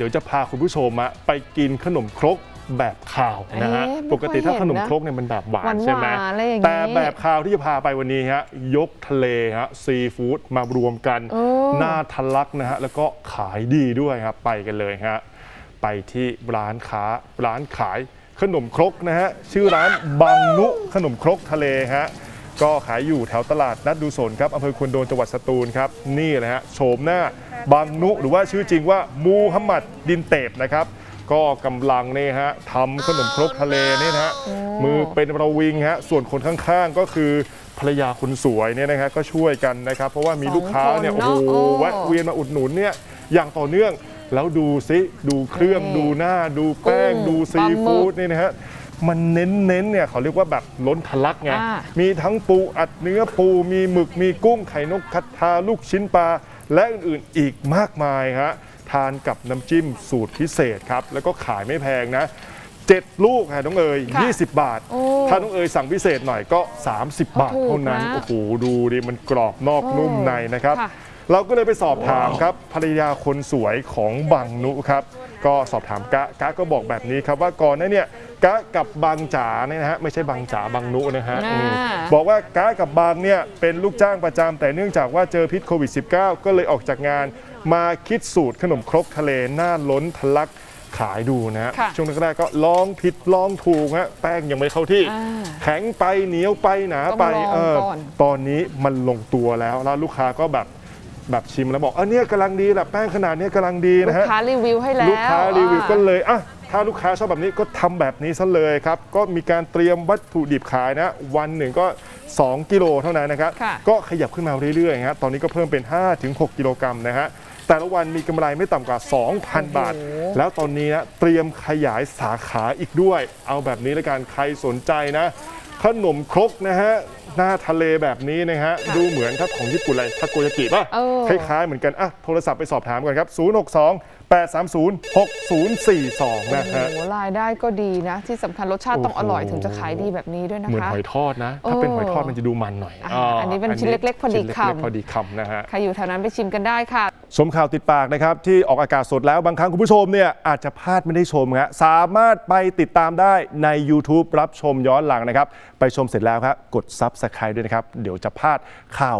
เดี๋ยวจะพาคุณผู้ชมอะไปกินขนมครกแบบข่าวนะฮะ เอ๊ะไม่ปกติถ้าค่อยขเห็นนมนะครกเนี่ยมันแบบหวาหวานนใช่ไหมๆอะไรอย่างงี้แต่แบบข่าวที่จะพาไปวันนี้ฮะ ยกทะเลฮะซีฟู้ดมารวมกันโอ้หน้าทะลักนะฮะ แล้วก็ขายดีด้วยครับ ไปกันเลยฮะ ไปที่ร้านค้าร้านขายขนมครกนะฮะ ชื่อร้านบางนุขนมครกทะเลฮะ ก็ขายอยู่แถวตลาดนัดดูสนครับอำเภอควนโดนจังหวัดสตูลครับนี่แหละฮะโฉมหน้าบางนุหรือว่าชื่อจริงว่ามูฮัมหมัดดินเตบนะครับก็กำลังเนี่ยฮะทำขนมครกทะเลเนี่ยนะฮะมือเป็นระวิงฮะส่วนคนข้างๆก็คือภรรยาคนสวยเนี่ยนะฮะก็ช่วยกันนะครับ เพราะว่ามีลูกค้าเนี่ยสโอ้องโหคนเนอะแวะเวียนมาอุดหนุนเนี่ยอย่างต่อเนื่องแล้วดูซิดูเครื่องนี่ดูหน้าดูแป้งกุ้งดูซีปลาหมึกฟู้ดนี่นะฮะ มันเน้นๆเนี่ยเขาเรียกว่าแบบล้นทะลักไง อ่า มีทั้งปูอัดเนื้อปูมีหมึกมีกุ้งไข่นกกระทาลูกชิ้นปลา และอื่นๆอีกมากมายฮะทานกับน้ำจิ้มสูตรพิเศษครับ แล้วก็ขายไม่แพงนะ 7 ลูกค่ะน้องเอ๋ยค่ะ20 บาท โอ้ถ้าน้องเอ๋ยสั่งพิเศษหน่อยก็ 30 บาทถูกเท่านั้นนะโอ้โหดูดิมันกรอบนอกโอ้นุ่มในนะครับ ค่ะ เราก็เลยไปสอบถามครับภรรยาคนสวยของบังนุครับ ก็สอบถามกะกะก็บอกแบบนี้ครับว่าก่อนหน้าเนี่ย กะกับบางจ๋าเนี่ยนะฮะไม่ใช่บางจ๋าบางนุนะฮะอ่าอืมบอกว่ากะกับบางเนี่ยเป็นลูกจ้างประจำแต่เนื่องจากว่าเจอพิษโควิด -19 ก็เลยออกจากงานมาคิดสูตรขนมครกทะเลหน้าล้นทะลักขายดูนะฮะค่ะช่วงแรกๆก็ลองผิดลองถูกฮะแป้งยังไม่เข้าที่ อ่าแข็งไปเหนียวไปหนาไปต้องลองเออก่อน ตอนนี้มันลงตัวแล้วแล้วลูกค้าก็แบบแบบชิมแล้วบอกเออเนี่ยกำลังดีแหละแป้งขนาดเนี้ยกำลังดีลูนะกฮะ ค้ารีวิวให้แล้ว ลูกค้ารีวิวก็อ่าเลยอะ ถ้าลูกค้าชอบแบบนี้ก็ทำแบบนี้ซะเลยครับ ก็มีการเตรียมวัตถุดิบขายนะ วันหนึ่งก็ 2 กิโลเท่านั้นนะครับค่ะก็ขยับขึ้นมาเรื่อยๆฮะตอนนี้ก็เพิ่มเป็น 5-6 กิโลกรัมนะฮะแต่ละวันมีกำไรไม่ต่ำกว่า 2,000 บาท แล้วตอนนี้นะเตรียมขยายสาขาอีกด้วย เอาแบบนี้ละกันใครสนใจนะ ขนมครกนะฮะ หน้าทะเลแบบนี้นะฮะดูเหมือนถ้าของญี่ปุ่นอะไรทาโกยากิป่ะเออ คล้ายๆเหมือนกันอะโทรศัพท์ไปสอบถามกันครับ 062 830 6042 นะฮะโอ้โหรายได้ก็ดีนะ ที่สำคัญรสชาติต้องอร่อยถึงจะขายดีแบบนี้ด้วยนะเหมือนคะ หอยทอดนะ ถ้าเป็นหอยทอดมันจะดูมันหน่อยอ่าอันนี้เป็นชิ้นเล็กๆพอดีชิ้นเล็กคำๆพอดีคำนะฮะ ใครอยู่แถวนั้นไปชิมกันได้ค่ะ ชมข่าวติดปากนะครับ ที่ออกอากาศสดแล้วบางครั้งคุณผู้ชมเนี่ยอาจจะพลาดไม่ได้ชมฮะสามารถไปติดตามได้ใน YouTube รับชมย้อนหลังนะครับ ไปชมเสร็จแล้วครับกด Subscribe ด้วยนะครับ เดี๋ยวจะพลาดข่าว